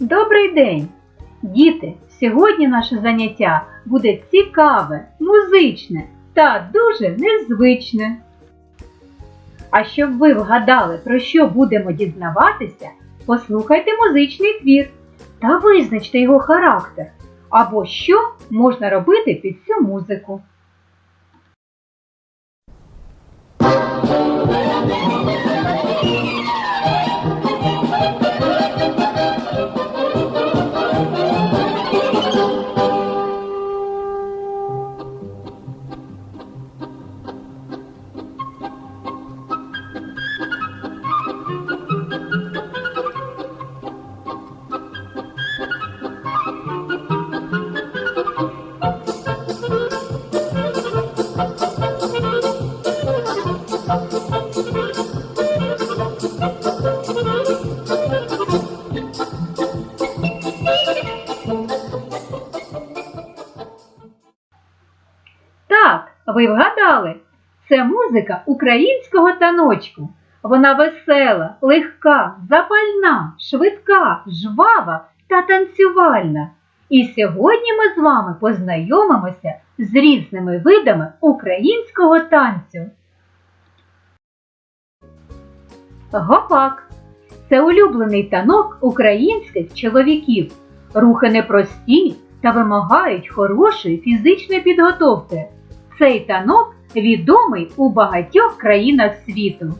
Добрий день! Діти! Сьогодні наше заняття буде цікаве, музичне та дуже незвичне. А щоб ви вгадали, про що будемо дізнаватися, послухайте музичний твір та визначте його характер або що можна робити під цю музику. Це музика українського таночку. Вона весела, легка, запальна, швидка, жвава та танцювальна. І сьогодні ми з вами познайомимося з різними видами українського танцю. Гопак це улюблений танок українських чоловіків. Рухи непрості та вимагають хорошої фізичної підготовки. Цей танок відомий у багатьох країнах світу.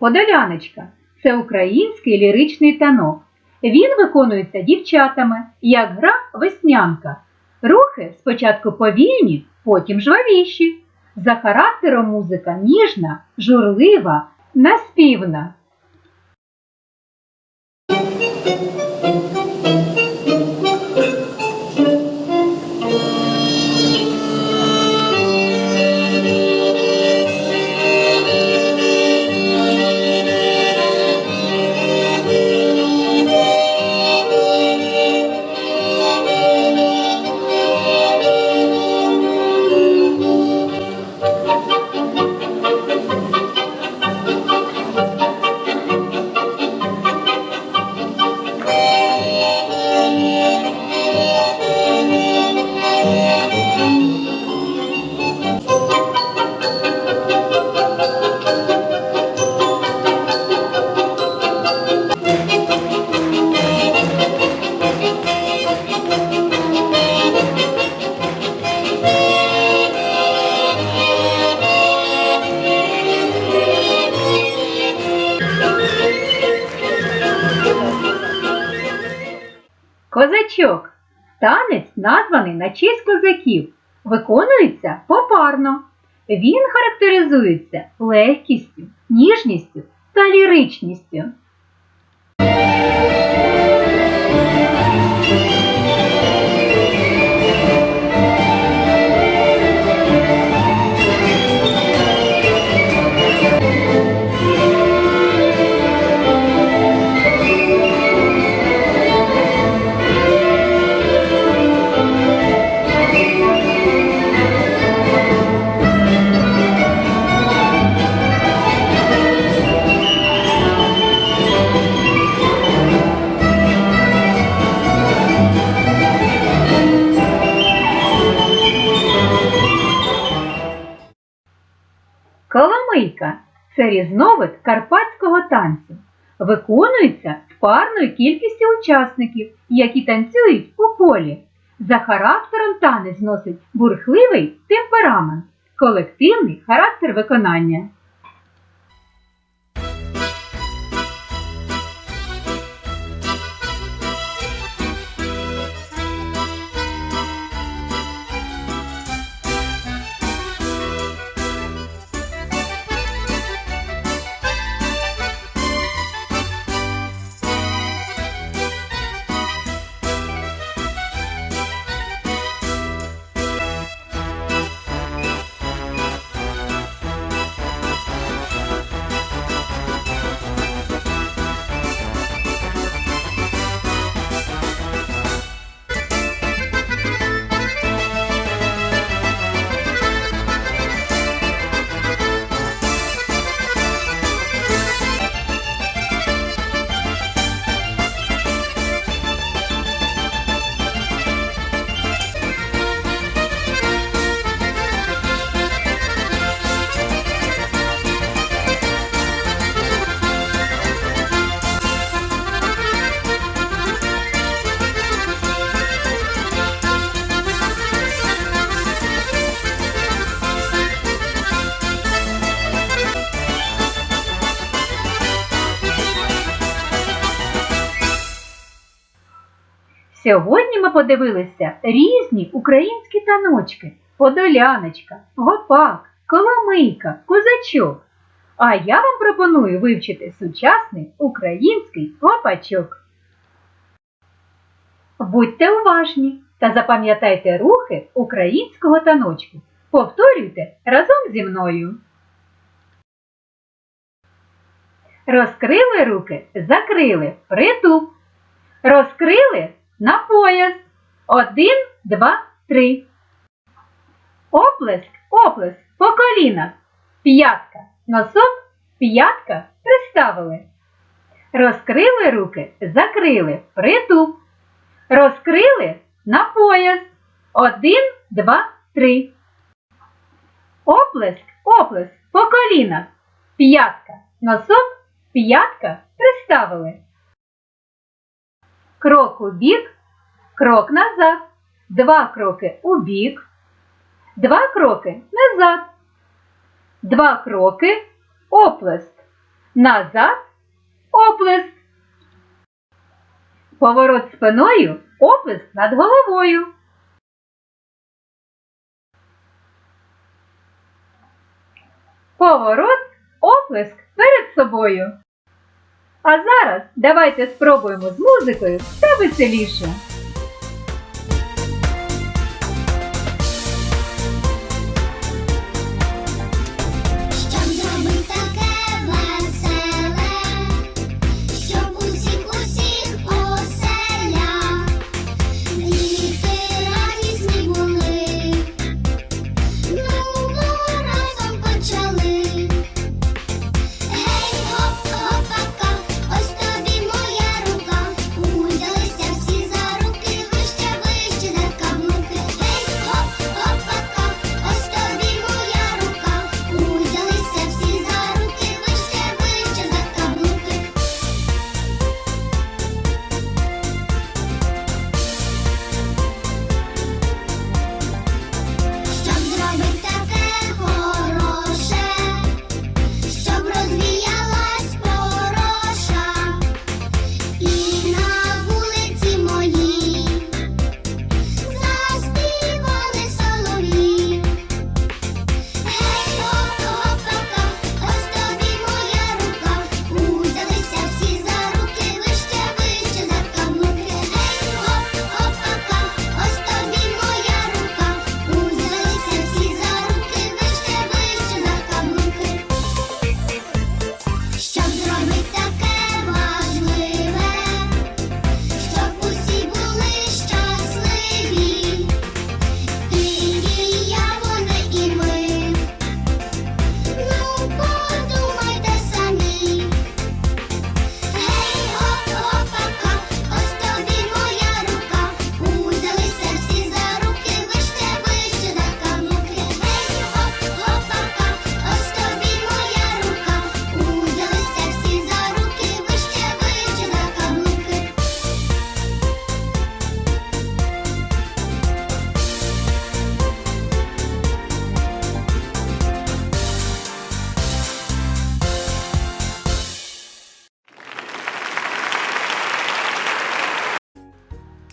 Подоляночка це український ліричний танок. Він виконується дівчатами, як гра веснянка. Рухи спочатку повільні, потім жвавіші. За характером музика ніжна, журлива, наспівна. Козачок. Танець названий на честь козаків. Виконується попарно. Він характеризується легкістю, ніжністю та ліричністю. Це різновид карпатського танцю. Виконується парною кількістю учасників, які танцюють у колі. За характером танець носить бурхливий темперамент, колективний характер виконання. Сьогодні ми подивилися різні українські таночки Подоляночка, гопак, коломийка, козачок. А я вам пропоную вивчити сучасний український гопачок. Будьте уважні та запам'ятайте рухи українського таночку. Повторюйте разом зі мною. Розкрили руки, закрили, притуп. Розкрили на пояс. Один, два, три. Оплеск, оплеск по колінах. П'ятка, носок, п'ятка приставили. Розкрили руки, закрили, притуп. Розкрили на пояс. Один, два, три. Оплеск, оплеск по колінах. П'ятка, носок, п'ятка приставили. Крок у бік, крок назад. Два кроки у бік. Два кроки назад. Два кроки оплеск. Назад оплеск. Поворот спиною оплеск над головою. Поворот оплеск перед собою. А зараз давайте спробуємо з музикою та веселіше.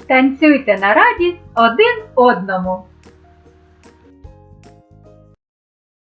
Танцюйте на радість один одному.